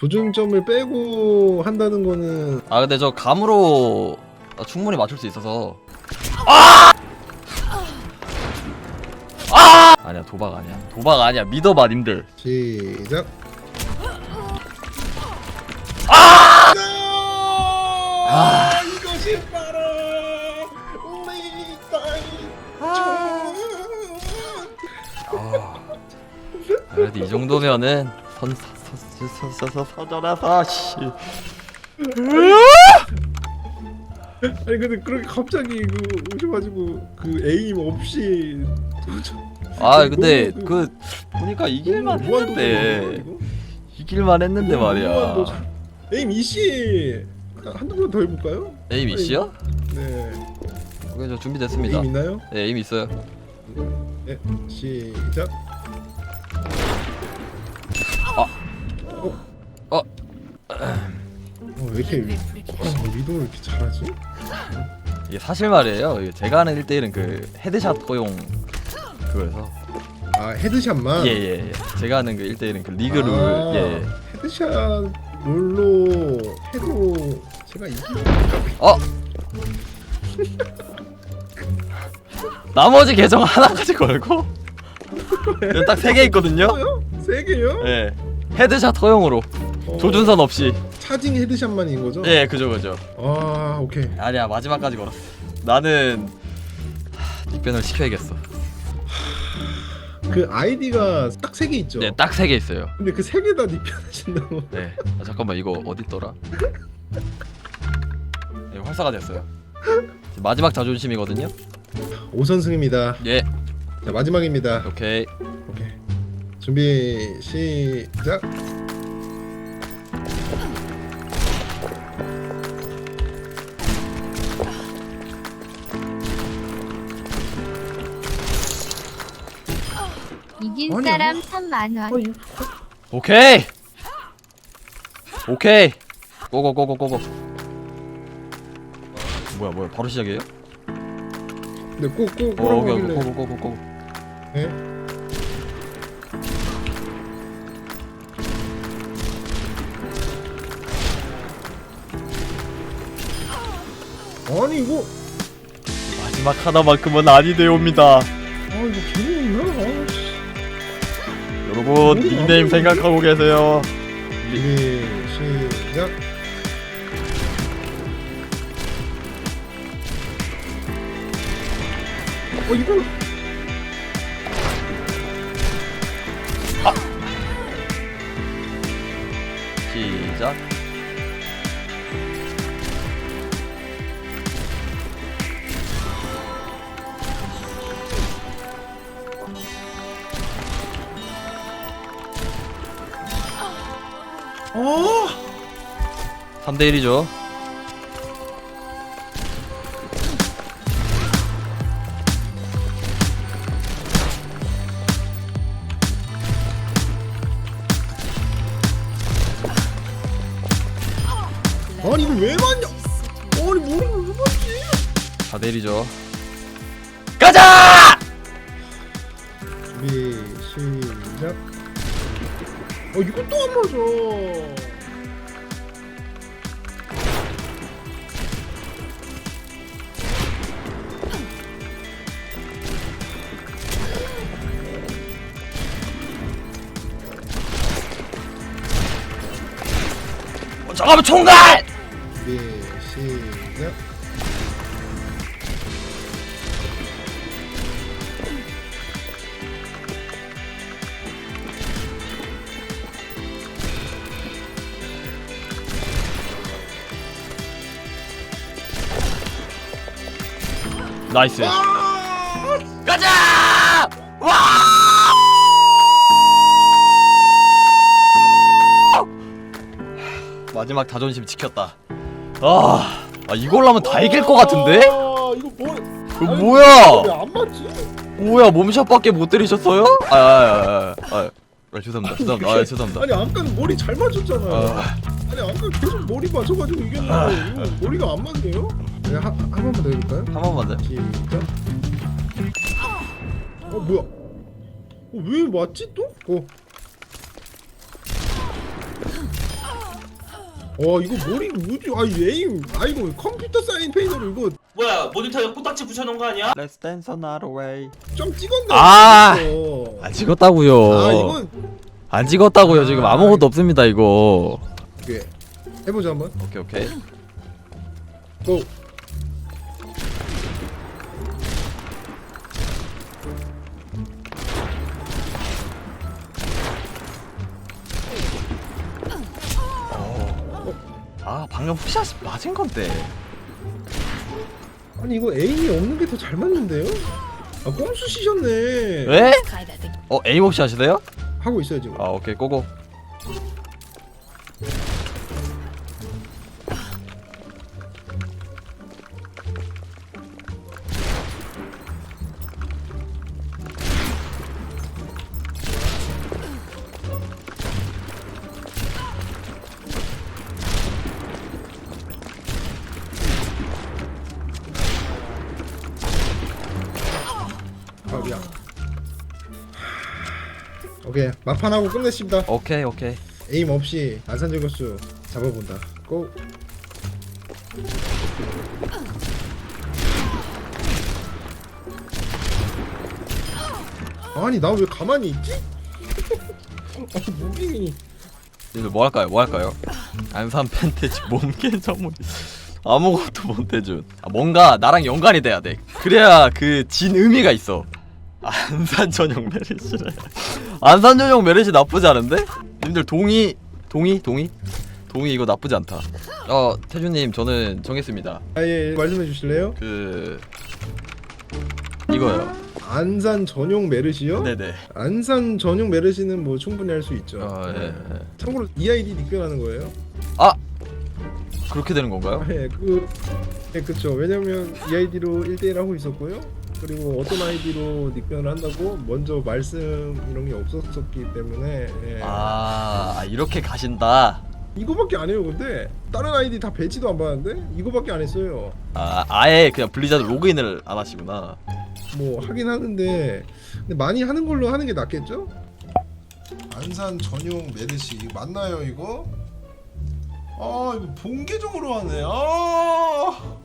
조준점을 빼고 한다는 거는 아 근데 저 감으로 충분히 맞출 수 있어서 아! 아! 아니야 도박 아니야 도박 아니야 믿어봐 님들 시작. 아! 이것이 바로 우리 땅. 아, 그래도 이 정도면은 선서 서서서 서전에서 씨 아니 근데 그렇게 갑자기 그 오셔가지고 그 에임 없이 아 근데 너무 그 보니까 이길만 너무 무한도전인데요, 했는데 이거? 이길만 했는데 너무 말이야 무한도전. 에임 이씨 한두 번 더 해볼까요? 에임 이씨요? 네. 오케이 저 준비됐습니다 에임 있나요? 네 에임 있어요 네. 시작. 왜 이렇게 어, 위도를 이렇게 잘하지? 이게 사실 말이에요 이게 제가 하는 1대1은 그 헤드샷 허용 그거여서 아 헤드샷만. 예예예 제가 하는 그 1대1은 그 리그 룰 아, 예. 헤드샷 롤로 해도 제가 이기. 어? 나머지 계정 하나까지 걸고 딱 세 개 있거든요 세 개요? 예 헤드샷 허용으로 어, 조준선 없이 차징 헤드샷만인 거죠? 예 그죠 그죠 아 오케이. 아니야 마지막까지 걸었어 나는 하, 닉변을 시켜야겠어 그 아이디가 딱 세 개 있죠. 네 딱 세 개 있어요 근데 그 세 개다 니편하신다고. 네 아, 잠깐만 이거 어디 있더라 네, 활성화 됐어요 마지막 자존심이거든요 5선승입니다. 예 자 마지막입니다. 오케이 오케이. 준비 시작. 이긴 아니, 사람 3만 원. 아니 오케이 오케이 고고고고고고 뭐야 뭐야 바로 시작이에요? 근데 꼭꼭 어, 오케이 오케이 하길래. 고고고고고 예? 아니 이거 마지막 하나만큼은 아니되옵니다 아 이거 재미있나? 아, 씨. 여러분 닉네임 생각하고 계세요 준비 시작. 어 이걸 시작 아 3대 1이죠 아니 이걸 왜 맞냐? 아니 머리를 왜 맞지? 4대 1이죠 가자! 준비 시작. 어 이것도 안 맞아. 어, 잠깐만 총갈! 나이스 아! 가자! 와! 마지막 자존심 지켰다. 아, 아 이걸로 하면 다 이길 것 같은데? 아, 이거 뭐? 이거 뭐야? 왜안 맞지? 뭐야 몸샷밖에 못 때리셨어요? 아, 아, 아, 아, 아, 아 죄송합니다. 죄송합니다. 아, 죄송합니다. 아니 아까는 머리 잘 맞췄잖아. 아, 아니 아까 계속 머리 맞춰가지고 이겼는데 이거 머리가 안 맞네요? 네, 한, 한 번만 더 해볼까요? 한 번만 더. 시작. 어 뭐야? 어, 왜 맞지 또? 어. 어 이거 머리 뭐지? 아 에임 아 이거 컴퓨터 사인 페인터로 이거 뭐야 모니터에 코딱지 붙여놓은 거 아니야? Let's dance another way. 좀 찍었네. 아! 이거. 안 찍었다고요. 아 이건 안 찍었다고요. 지금 아, 아무것도 없습니다 이거. 이게 해보자 한번. 오케이 오케이. 고. 아 방금 푸샷 맞은 건데. 아니 이거 에임이 없는 게 더 잘 맞는데요? 아 꼼수 씌셨네. 왜? 어 에임 없이 하시대요? 하고 있어요 지금. 아 오케이 고고. 오케이 막판 하고 끝냈습니다. 오케이 오케이. 에임 없이 안산저격수 잡아본다. 고. 아니 나 왜 가만히 있지? 아니 무빙이 이제 뭐 할까요? 뭐 할까요? 안산 팬테지 몸개 전문 아무것도 못 해준 아, 뭔가 나랑 연관이 돼야 돼 그래야 그 진 의미가 있어 안산 전용 메르시래 안산 전용 메르시 나쁘지 않은데? 님들 동의 동의 동의 동의 이거 나쁘지 않다 어 태준님 저는 정했습니다 아예 말씀해 주실래요? 그 이거요 안산 전용 메르시요? 네네 안산 전용 메르시는 뭐 충분히 할 수 있죠. 어, 예, 예. 참고로 EID 닉변하는 거예요. 아 그렇게 되는 건가요? 예, 그, 예, 그쵸. 왜냐면 EID로 1대1 하고 있었고요. 그리고 어떤 아이디로 닉변을 한다고 먼저 말씀 이런 게 없었었기 때문에 예. 아 아, 이렇게 가신다 이거밖에 안 해요. 근데 다른 아이디 다 배지도 안 받았는데 이거밖에 안 했어요. 아 아예 그냥 블리자드 로그인을 안 하시구나 뭐 하긴 하는데 근데 많이 하는 걸로 하는 게 낫겠죠? 안산 전용 메르시 이거 맞나요 이거? 아 이거 본계적으로 하네. 아.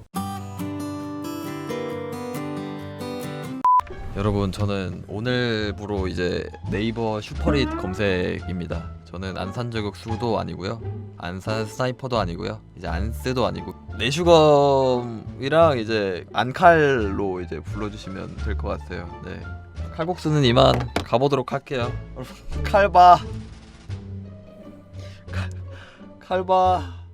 여러분 저는 오늘부로 이제 네이버 슈퍼릿 검색입니다. 저는 안산 저격수도 아니고요. 안산 스나이퍼도 아니고요. 이제 안스도 아니고 내슈검이랑 이제 안칼로 이제 불러주시면 될 것 같아요. 네. 칼국수는 이만 가보도록 할게요. 칼바 칼- 칼바